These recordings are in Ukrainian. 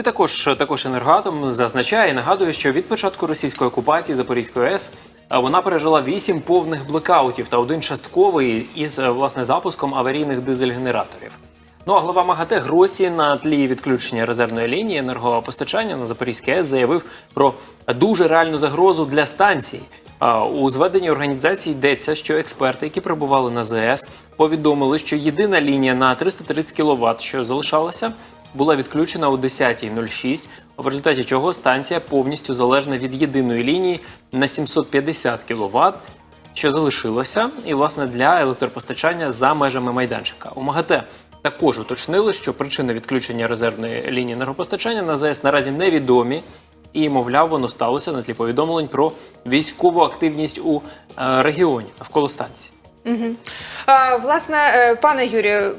І також також енергоатом зазначає і нагадує, що від початку російської окупації Запорізької АЕС вона пережила вісім повних блекаутів та один частковий із е, власне запуском аварійних дизель-генераторів. Ну а глава МАГАТЕ Гросі на тлі відключення резервної лінії енергопостачання на Запорізькій АЕС заявив про дуже реальну загрозу для станції. У зведенні організації йдеться, що експерти, які прибували на ЗАЕС, повідомили, що єдина лінія на 330 кВт, що залишалася, була відключена о 10.06, в результаті чого станція повністю залежна від єдиної лінії на 750 кВт, що залишилося, і власне для електропостачання за межами майданчика. У МАГАТЕ також уточнили, що причини відключення резервної лінії енергопостачання на ЗАЕС наразі невідомі. І, мовляв, воно сталося на тлі повідомлень про військову активність у е, регіоні навколо станції. Власне, е, пане Юрію,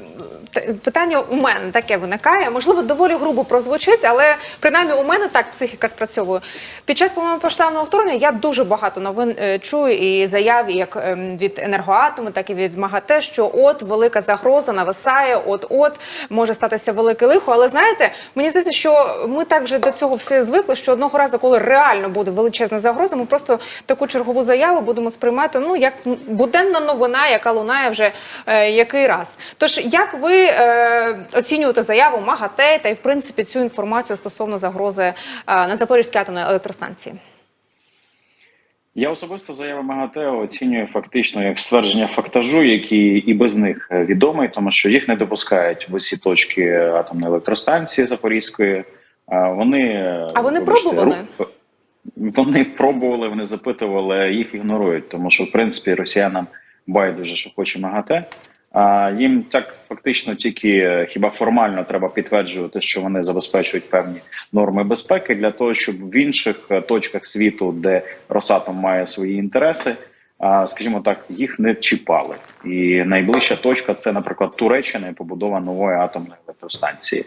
питання у мене таке виникає. Можливо, доволі грубо прозвучить, але принаймні у мене так психіка спрацьовує. Під час повномасштабного вторгнення я дуже багато новин е, чую і заяв як ем, від енергоатому, так і від МАГАТЕ, що от велика загроза нависає, от от може статися велике лихо. Але знаєте, мені здається, що ми так вже до цього все звикли, що одного разу, коли реально буде величезна загроза, ми просто таку чергову заяву будемо сприймати ну як буденна новина, яка лунає вже е, який раз. Тож як ви е, оцінюєте заяву МАГАТЕ та й в принципі цю інформацію стосовно загрози е, на Запорізькій атомній електростанції? Я особисто заяви МАГАТЕ оцінюю фактично як ствердження фактажу, який і без них е, відомий, тому що їх не допускають в усі точки атомної електростанції Запорізької. Вони е, А вони вибачте, пробували? Вони пробували, вони запитували, їх ігнорують, тому що в принципі росіянам байдуже, що хоче МАГАТЕ. Їм так фактично тільки е, хіба формально треба підтверджувати, що вони забезпечують певні норми безпеки для того, щоб в інших е, точках світу, де Росатом має свої інтереси, скажімо так, їх не чіпали. І найближча точка це, наприклад, Туреччина і побудова нової атомної електростанції.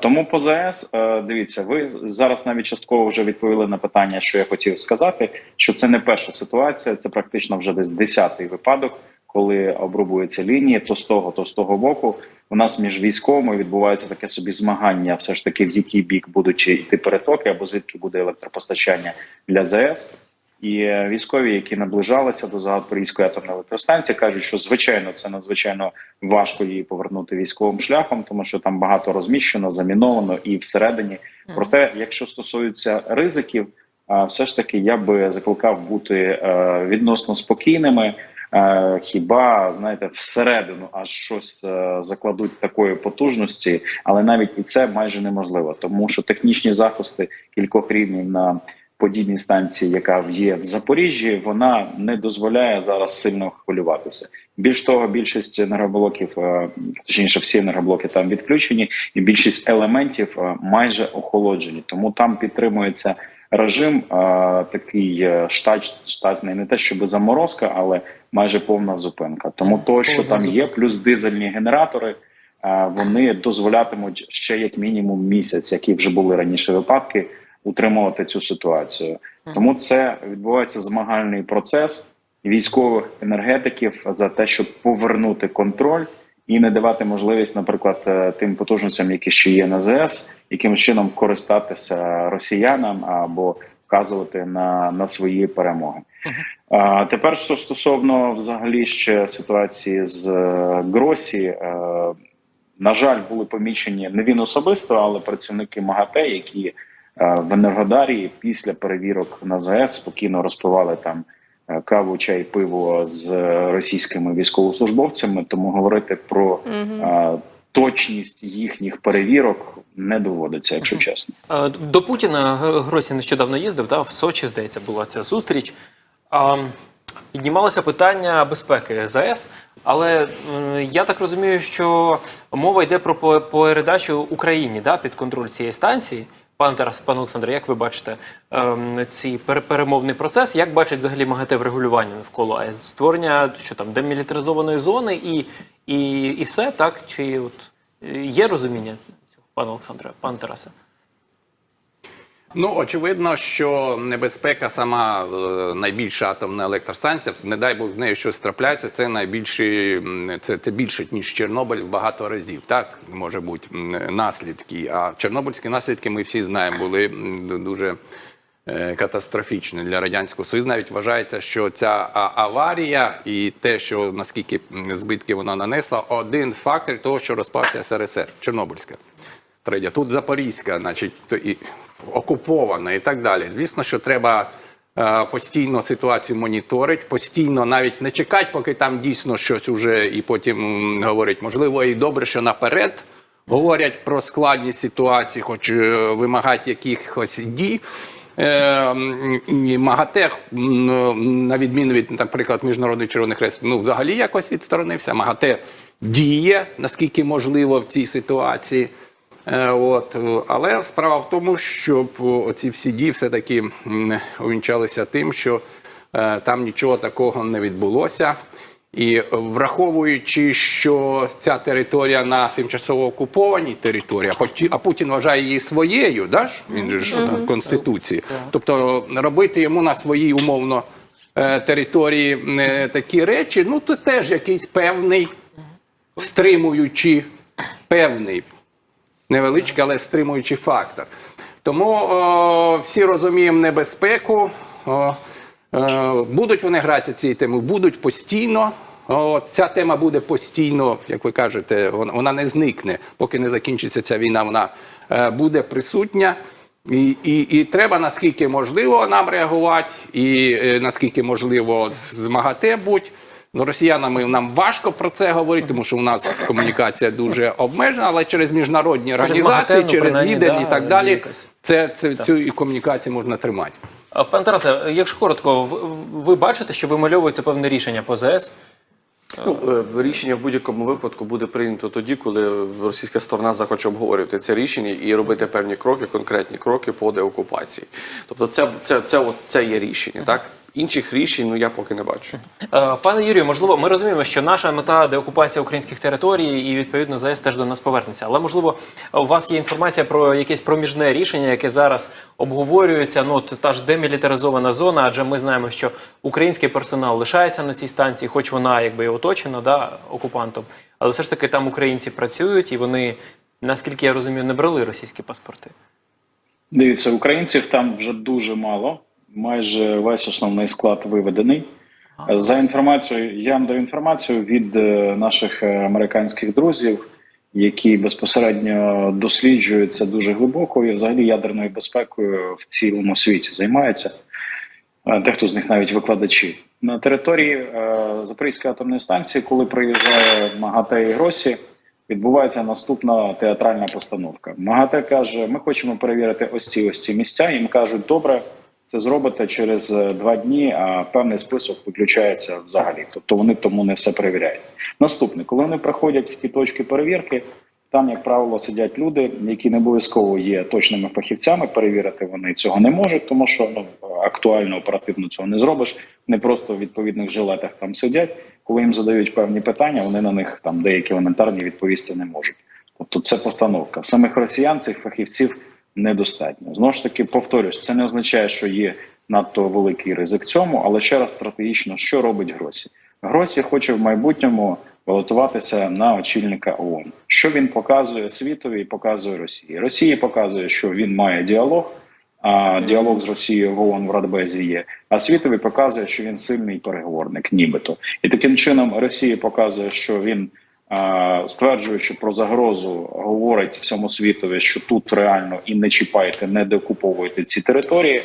Тому по е, дивіться, ви зараз навіть частково вже відповіли на питання, що я хотів сказати, що це не перша ситуація, це практично вже десь десятий випадок. Коли обрубуються лінії, то з того, то з того боку, у нас між військовими відбувається таке собі змагання, все ж таки в який бік будуть йти перетоки, або звідки буде електропостачання для ЗАЕС. І е, військові, які наближалися до Запорізької атомної електростанції, кажуть, що звичайно це надзвичайно важко її повернути військовим шляхом, тому що там багато розміщено, заміновано і всередині. Проте, якщо стосується ризиків, все ж таки я би закликав бути е, відносно спокійними. Е, Хіба знаєте, всередину аж щось е, закладуть такої потужності, але навіть і це майже неможливо, тому що технічні захисти кількох рівнів на подібній станції, яка є в Запоріжжі, вона не дозволяє зараз сильно хвилюватися. Більш того, більшість енергоблоків, е, точніше, всі енергоблоки там відключені, і більшість елементів майже охолоджені. Тому там підтримується режим такий е, штат, штатний, не те, щоб заморозка, але майже повна зупинка. Тому то, що Повна там є, плюс дизельні генератори. Вони дозволятимуть ще як мінімум місяць, які вже були раніше випадки, утримувати цю ситуацію. Тому це відбувається змагальний процес військових енергетиків за те, щоб повернути контроль і не давати можливість, наприклад, е, тим потужностям, які ще є на ЗС, якимось чином користатися росіянам або вказувати на, на свої перемоги. А тепер що стосовно взагалі ще ситуації з е, Гросі, е, на жаль, були помічені не він особисто, але працівники МАГАТЕ, які в Енергодарі після перевірок на ЗАЕС спокійно розпивали там каву, чай, пиво з е, російськими військовослужбовцями. Тому говорити про е, точність їхніх перевірок не доводиться, якщо чесно. Е, До Путіна Гросі нещодавно їздив, да, в Сочі, здається, була ця зустріч. А, Піднімалося питання безпеки ЗАЕС, але я так розумію, що мова йде про передачу Україні да, під контроль цієї станції. Пане Тарас, пане Олександре, як ви бачите ем, цей перемовний процес? Як бачить взагалі МАГАТЕ врегулювання навколо АЕС? Створення що там демілітаризованої зони і, і, і все так? Чи от е, є розуміння цього, пане Олександре, пане Тарасе? Ну, очевидно, що небезпека сама е, найбільша атомна електростанція, не дай Бог з нею щось трапляється, це найбільші, це, це більше, ніж Чорнобиль в багато разів. Так, може бути наслідки. А чорнобильські наслідки ми всі знаємо, були дуже е, катастрофічні для радянського союзу. Навіть вважається, що ця аварія і те, що наскільки збитки вона нанесла, один з факторів того, що розпався СРСР, Чорнобильська. Третя. Тут Запорізька, значить, окупована і так далі. Звісно, що треба е, постійно ситуацію моніторити, постійно навіть не чекати, поки там дійсно щось уже і потім говорить. Можливо, і добре, що наперед говорять про складність ситуації, хоч е, вимагати якихось дій. Е, і МАГАТЕ, на відміну від, наприклад, Міжнародний Червоний Хрест, ну взагалі якось відсторонився. МАГАТЕ діє, наскільки можливо в цій ситуації. Е, От, е, але справа в тому, щоб ці всі дії все-таки увінчалися тим, що е, там нічого такого не відбулося. І враховуючи, що ця територія на тимчасово окупованій території, а Путін вважає її своєю, да ж? він же ж в Конституції. Тобто робити йому на своїй умовно території такі речі, ну то теж якийсь певний стримуючий, певний невеличкий, але стримуючий фактор. Тому о, всі розуміємо небезпеку. О, е, будуть вони гратися цією темою, будуть постійно. О, ця тема буде постійно, як ви кажете, вона, вона не зникне, поки не закінчиться ця війна, вона е, буде присутня. І, і, і треба наскільки можливо нам реагувати, і е, наскільки можливо з МАГАТЕ бути. З росіянами нам важко про це говорити, тому що у нас комунікація дуже обмежена, але через міжнародні організації, ну, через відень да, і так далі, це, це цю і комунікацію можна тримати. Пане Тарасе, якщо коротко, ви, ви бачите, що вимальовується певне рішення по ЗС? Ну, е, рішення в будь-якому випадку буде прийнято тоді, коли російська сторона захоче обговорювати це рішення і робити певні кроки, конкретні кроки по деокупації. Тобто, це, це, це, от, це є рішення, так? Інших рішень ну, я поки не бачу. Е, Пане Юрію, можливо, ми розуміємо, що наша мета деокупація українських територій, і відповідно ЗС теж до нас повернеться. Але можливо, у вас є інформація про якесь проміжне рішення, яке зараз обговорюється. Ну от та ж демілітаризована зона, адже ми знаємо, що український персонал лишається на цій станції, хоч вона якби і оточена да, окупантом, але все ж таки там українці працюють, і вони, наскільки я розумію, не брали російські паспорти. Дивіться, українців там вже дуже мало. Майже весь основний склад виведений. За інформацією, я вам даю інформацію від е, наших е, американських друзів, які безпосередньо досліджують це дуже глибоко і взагалі ядерною безпекою в цілому світі займаються. Е, Дехто з них навіть викладачі на території е, Запорізької атомної станції, коли приїжджає МАГАТЕ і Гросі, відбувається наступна театральна постановка. МАГАТЕ каже: ми хочемо перевірити ось ці ось ці місця. Їм кажуть, добре, це зробите через е, два дні, а певний список виключається взагалі. Тобто вони тому не все перевіряють. Наступне, коли вони приходять в ті точки перевірки, там, як правило, сидять люди, які не обов'язково є точними фахівцями. Перевірити вони цього не можуть, тому що ну актуально оперативно цього не зробиш. Не просто в відповідних жилетах там сидять. Коли їм задають певні питання, вони на них там деякі елементарні відповісти не можуть. Тобто, це постановка. Самих росіян цих фахівців недостатньо. Знову ж таки, повторюсь, це не означає, що є надто великий ризик цьому, але ще раз стратегічно, що робить Гросі? Гросі хоче в майбутньому балотуватися на очільника ООН. Що він показує світові і показує Росії? Росії показує, що він має діалог. А діалог з Росією в ООН в Радбезі є. А світові показує, що він сильний переговорник, нібито. І таким чином Росія показує, що він, стверджуючи про загрозу, говорить всьому світові, що тут реально і не чіпайте, не декуповуйте ці території.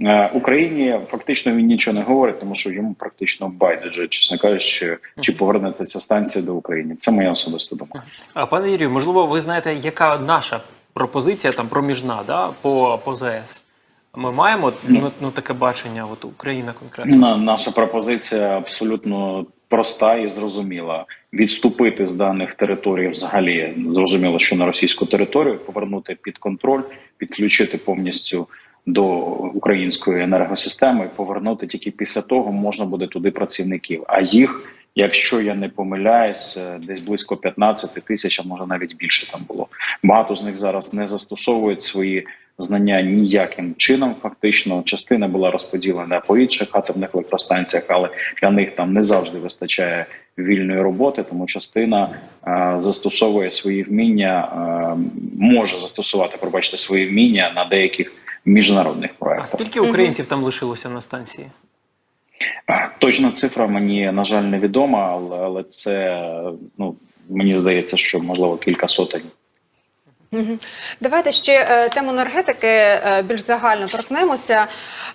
Е, Україні фактично він нічого не говорить, тому що йому практично байдуже, чесно кажучи, чи повернеться ця станція до України. Це моя особиста думка. А пане Юрію, можливо, ви знаєте, яка наша пропозиція там проміжна да, по, по ЗС? Ми маємо ну, ну, таке бачення, от Україна конкретно. На- Наша пропозиція абсолютно проста і зрозуміла: відступити з даних територій, взагалі зрозуміло, що на російську територію повернути під контроль, підключити повністю до української енергосистеми, повернути тільки після того можна буде туди працівників. А їх, якщо я не помиляюсь, е, десь близько 15 тисяч, а може навіть більше там було. Багато з них зараз не застосовують свої знання ніяким чином. Фактично, частина була розподілена по інших атомних електростанціях, але для них там не завжди вистачає вільної роботи, тому частина е, застосовує свої вміння, е, може застосувати, пробачте, свої вміння на деяких міжнародних А скільки українців там лишилося на станції? Точна цифра мені на жаль невідома, але, але це ну мені здається, що можливо кілька сотень. Давайте ще е, тему енергетики е, більш загально торкнемося.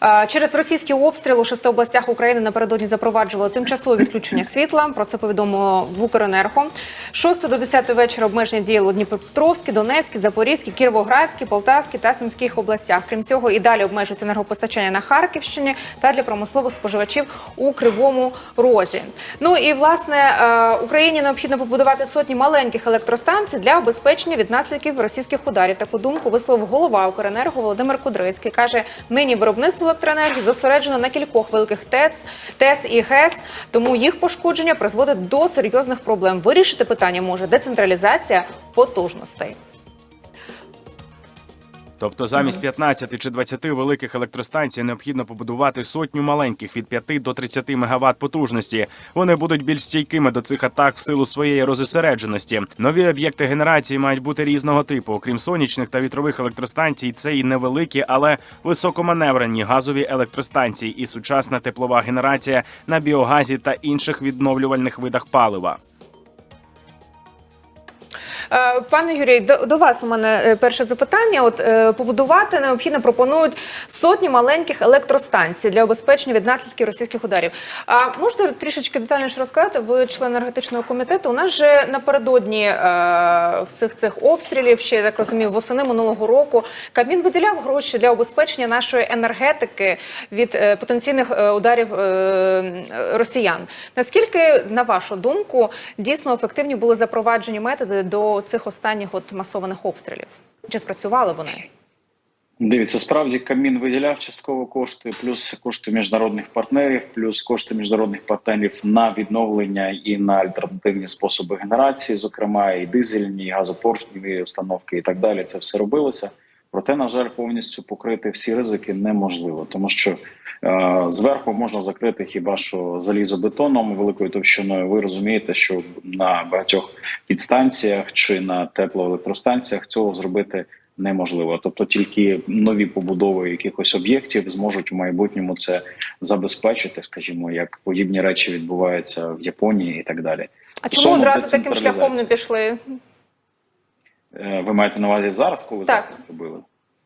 Е, Через російський обстріл у шести областях України напередодні запроваджували тимчасове відключення світла. Про це повідомило в Укренерго. З 6 до 10 вечора обмеження діяли у Дніпропетровській, Донецькій, Запорізькій, Кіровоградській, Полтавській та Сумських областях. Крім цього, і далі обмежується енергопостачання на Харківщині та для промислових споживачів у Кривому Розі. Ну і власне Україні необхідно побудувати сотні маленьких електростанцій для обезпечення від наслідків російських ударів. Таку думку висловив голова Укренерго Володимир Кудрицький. каже, нині виробництво електроенергії зосереджено на кількох великих ТЕЦ, ТЕС і ГЕС, тому їх пошкодження призводить до серйозних проблем. Вирішити питання може децентралізація потужностей. Тобто замість 15 чи 20 великих електростанцій необхідно побудувати сотню маленьких від 5 до 30 МВт потужності. Вони будуть більш стійкими до цих атак в силу своєї розосередженості. Нові об'єкти генерації мають бути різного типу. Окрім сонячних та вітрових електростанцій, це і невеликі, але високоманеврені газові електростанції і сучасна теплова генерація на біогазі та інших відновлювальних видах палива. Е, Пане Юрій, до, до вас у мене е, перше запитання. От е, побудувати необхідно пропонують сотні маленьких електростанцій для обезпечення від наслідків російських ударів. А можете трішечки детальніше розказати? Ви член енергетичного комітету. У нас же напередодні е, всіх цих обстрілів, ще я так розумію, восени минулого року Кабмін виділяв гроші для обезпечення нашої енергетики від е, потенційних е, ударів е, росіян. Наскільки, на вашу думку, дійсно ефективні були запроваджені методи до цих останніх от масованих обстрілів? Чи спрацювали вони? Дивіться, справді Камін виділяв частково кошти, плюс кошти міжнародних партнерів, плюс кошти міжнародних партнерів на відновлення і на альтернативні способи генерації, зокрема і дизельні, і газопоршневі установки, і так далі. Це все робилося. Проте, на жаль, повністю покрити всі ризики неможливо, тому що зверху можна закрити хіба що залізобетоном великою товщиною. Ви розумієте, що на багатьох підстанціях чи на теплоелектростанціях цього зробити неможливо. Тобто тільки нові побудови якихось об'єктів зможуть в майбутньому це забезпечити, скажімо, як подібні речі відбуваються в Японії і так далі. А чому одразу таким шляхом не пішли? Е, Ви маєте на увазі зараз, коли Так. запуск робили?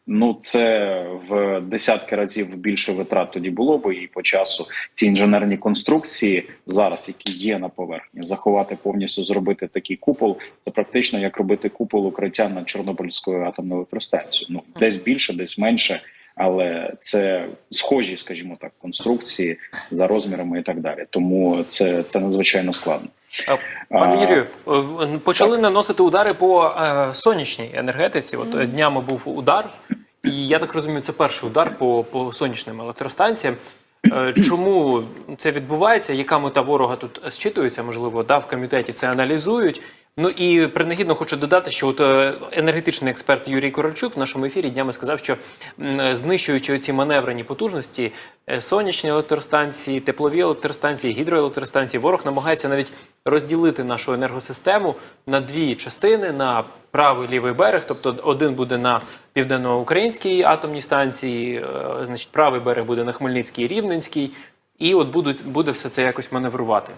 Ну, це в десятки разів більше витрат тоді було б і по часу ці інженерні конструкції зараз, які є на поверхні, заховати повністю зробити такий купол. Це практично як робити купол укриття над Чорнобильською атомною електростанцією. Ну десь більше, десь менше, але це схожі, скажімо так, конструкції за розмірами і так далі. Тому це, це надзвичайно складно. Пане Юрію, почали наносити удари по е, сонячній енергетиці. От днями був удар, і я так розумію, це перший удар по, по сонячним електростанціям. Е, Чому це відбувається? Яка мета ворога тут зчитується? Можливо, да, в комітеті це аналізують. Ну і принагідно хочу додати, що от е, енергетичний експерт Юрій Корольчук в нашому ефірі днями сказав, що знищуючи ці маневрені потужності, е, сонячні електростанції, теплові електростанції, гідроелектростанції, ворог намагається навіть розділити нашу енергосистему на дві частини: на правий лівий берег, тобто один буде на південноукраїнській атомній станції, е, значить, правий берег буде на Хмельницькій Рівненській, і от будуть буде все це якось маневрувати.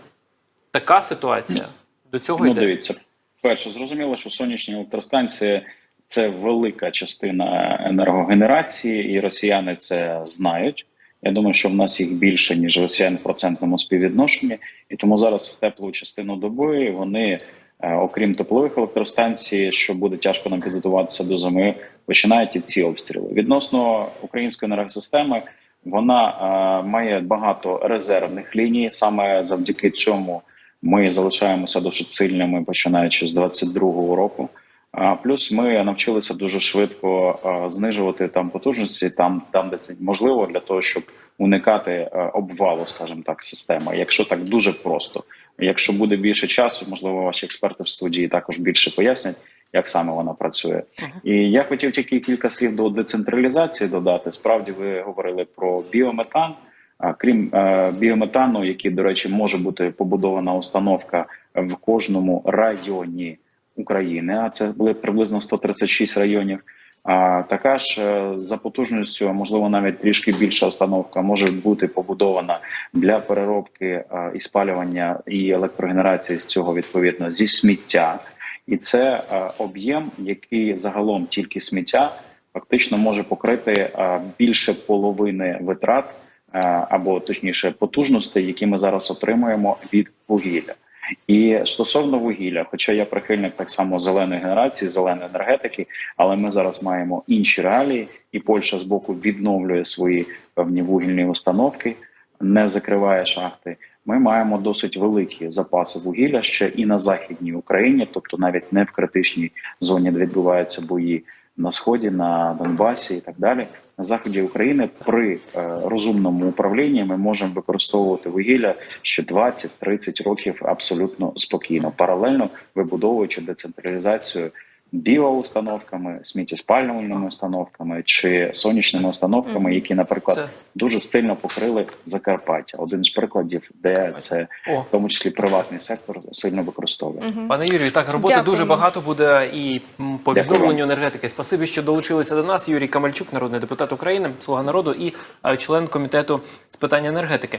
Така ситуація до цього Ну, йде. дивіться, перше, зрозуміло, що сонячні електростанції це велика частина енергогенерації, і росіяни це знають. Я думаю, що в нас їх більше ніж росіян в процентному співвідношенні, і тому зараз в теплу частину доби вони, е, окрім теплових електростанцій, що буде тяжко нам підготуватися до зими, починають і ці обстріли. Відносно української енергосистеми, вона е, має багато резервних ліній. Саме завдяки цьому ми залишаємося досить сильними, починаючи з 22-го року. Плюс ми навчилися дуже швидко знижувати там потужності, там, там де це можливо, для того, щоб уникати обвалу, скажімо так, системи. Якщо так дуже просто, якщо буде більше часу, можливо, ваші експерти в студії також більше пояснять, як саме вона працює. І я хотів тільки кілька слів до децентралізації додати. Справді ви говорили про біометан. Крім е, біометану, який, до речі, може бути побудована установка в кожному районі України, а це були приблизно 136 районів. А така ж е, за потужністю, можливо, навіть трішки більша установка може бути побудована для переробки е, і спалювання і електрогенерації з цього відповідно зі сміття, і це об'єм, який загалом тільки сміття фактично може покрити більше половини витрат або точніше потужностей, які ми зараз отримуємо від вугілля. І стосовно вугілля, хоча я прихильник так само зеленої генерації, зеленої енергетики, але ми зараз маємо інші реалії, і Польща з боку відновлює свої певні вугільні установки, не закриває шахти. Ми маємо досить великі запаси вугілля ще і на західній Україні, тобто навіть не в критичній зоні, де відбуваються бої на сході, на Донбасі і так далі. На заході України при е, розумному управлінні ми можемо використовувати вугілля ще 20-30 років абсолютно спокійно, паралельно вибудовуючи децентралізацію біоустановками, сміттєспалювальними установками чи сонячними установками, які, наприклад, Це- дуже сильно покрили Закарпаття. Один з прикладів, де це О. в тому числі приватний сектор сильно використовує. Пане Юрію, так роботи Дякуємо. дуже багато буде і по Дякую відновленню енергетики. Спасибі, що долучилися до нас. Юрій Камальчук, народний депутат України, слуга народу і е, член комітету з питань енергетики.